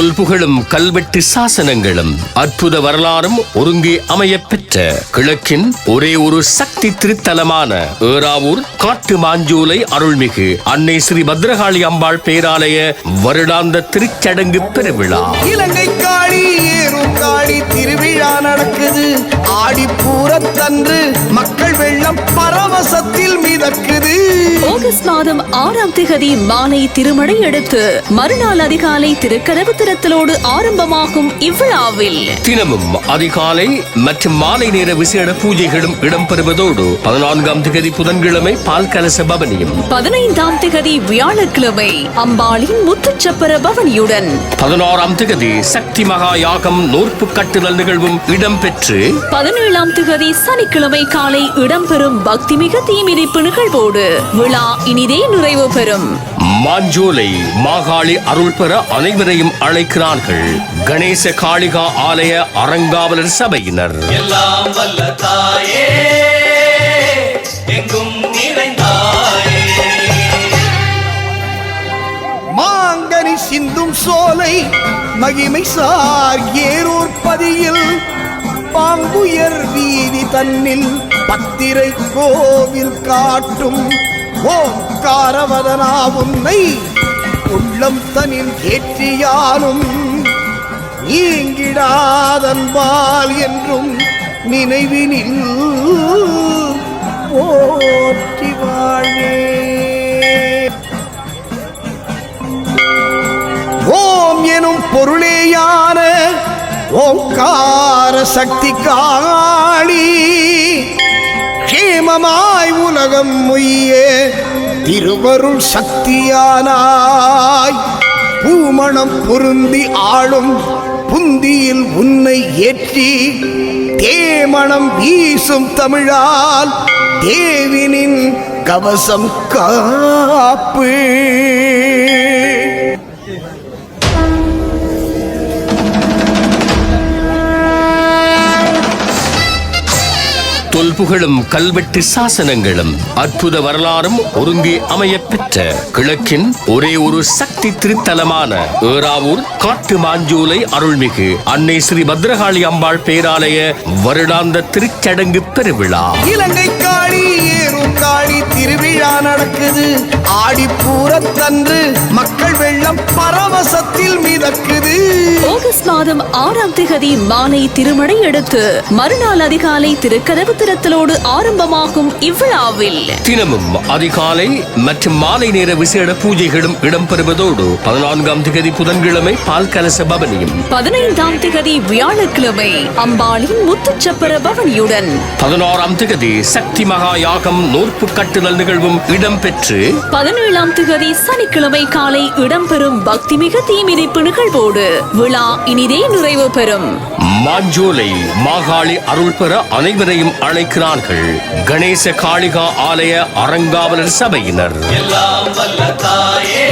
தொல்புகழும் கல்வெட்டு சாசனங்களும் அற்புத வரலாறும் ஒருங்கே அமையப்பெற்ற கிழக்கின் ஒரே ஒரு சக்தி திருத்தலமான ஏறாவூர் காட்டு மாஞ்சோலை அருள்மிகு அன்னை ஸ்ரீ பத்ரகாளி அம்பாள் பேராலய வருடாந்த திருச்சடங்கு பெருவிழா. இலங்கை காளியே காளி திருவிழா நடக்குது. ஆடிப்பூரத்தன்று மக்கள் வெள்ளம் பரவசத்தில் மிதக்குது. ஆகஸ்ட் மாதம் ஆறாம் திகதி மாலை திருமணை எடுத்து மறுநாள் அதிகாலை திருக்கதவு திறத்தலோடு ஆரம்பமாகும் இவ்விழாவில். தினமும் அதிகாலை மற்றும் மாலை நேர விசேட பூஜைகளும் இடம்பெறுவதோடு பதினான்காம் திகதி புதன்கிழமை பால் கலச பவனியும் பதினைந்தாம் திகதி வியாழக்கிழமை அம்பாளின் முத்துச்சப்பர பவனியுடன். பதினாறாம் திகதி சக்தி மகா யாகம் நூற்பு கட்டுதல் நிகழ்வும் இடம்பெற்று பதினேழாம் திகதி சனிக்கிழமை காலை இடம்பெறும் பக்திமிகு தீமிதிப்பு நிகழ்வோடு விழா இனிதே நிறைவு பெறும். மாஞ்சோலை மாகாளி அருள் பெற அனைவரையும் அழைக்கிறார்கள். கணேச காளிகா ஆலய அறங்காவலர் சபையினர். எல்லாம் வல்ல தாயே எங்கும் மகிமை சார் ஏரூர் பதியில் பாம்புயர் வீதி தன்னில் பத்திரை கோவில் காட்டும். ஓங்காரவதனா உன்னை உள்ளம் தனில் ஏற்றியாலும் நீங்கிடாதன்பால் என்றும் நினைவினில் எனும் பொருளேயான ஓங்கார சக்தி காளி கேமமாய் உலகம் மொய்யே திருவருள் சக்தியானாய். பூமணம் பொருந்தி ஆளும் புந்தியில் உன்னை ஏற்றி தேமணம் வீசும் தமிழால் தேவினின் கவசம் காப்பு. தொல்புகழும் கல்வெட்டு சாசனங்களும் அற்புத வரலாறும் ஒருங்கே அமையப்பெற்ற கிழக்கின் ஒரே ஒரு சக்தி திருத்தலமான ஏறாவூர் காட்டு மாஞ்சூலை அருள்மிகு அன்னை ஸ்ரீ பத்ரகாளி அம்பாள் பேராலய வருடாந்த திருச்சடங்கு பெருவிழா. இலங்கை திருவிழா நடக்குது. ஆடிப்பூரத்தன்று மக்கள் வெள்ளம் பரவசத்தில் மிதக்குது. ஆகஸ்ட் மாதம் ஆறாம் திகதி மாலை திருமணை எடுத்து மறுநாள் அதிகாலை திருக்கதவு திறத்தலோடு ஆரம்பமாகும் இவ்விழாவில். தினமும் அதிகாலை மற்றும் மாலை நேர விசேட பூஜைகளும் இடம்பெறுவதோடு பதினான்காம் திகதி புதன்கிழமை பால் கலச பவனியும் பதினைந்தாம் திகதி வியாழக்கிழமை அம்பாளின் முத்துச்சப்பர பவனியுடன். பதினாறாம் திகதி சக்தி மகா யாகம் நூற்பு கட்டுதல் நிகழ்வும் இடம்பெற்று பதினேழாம் திகதி சனிக்கிழமை காலை இடம்பெறும் பக்திமிகு தீமிதிப்பு நிகழ்வோடு விழா இனிதே நிறைவு பெறும். மாஞ்சோலை மாகாளி அருள் பெற அனைவரையும் அழைக்கிறார்கள். கணேச காளிகா ஆலய அறங்காவலர் சபையினர். எல்லாம் வல்ல தாயே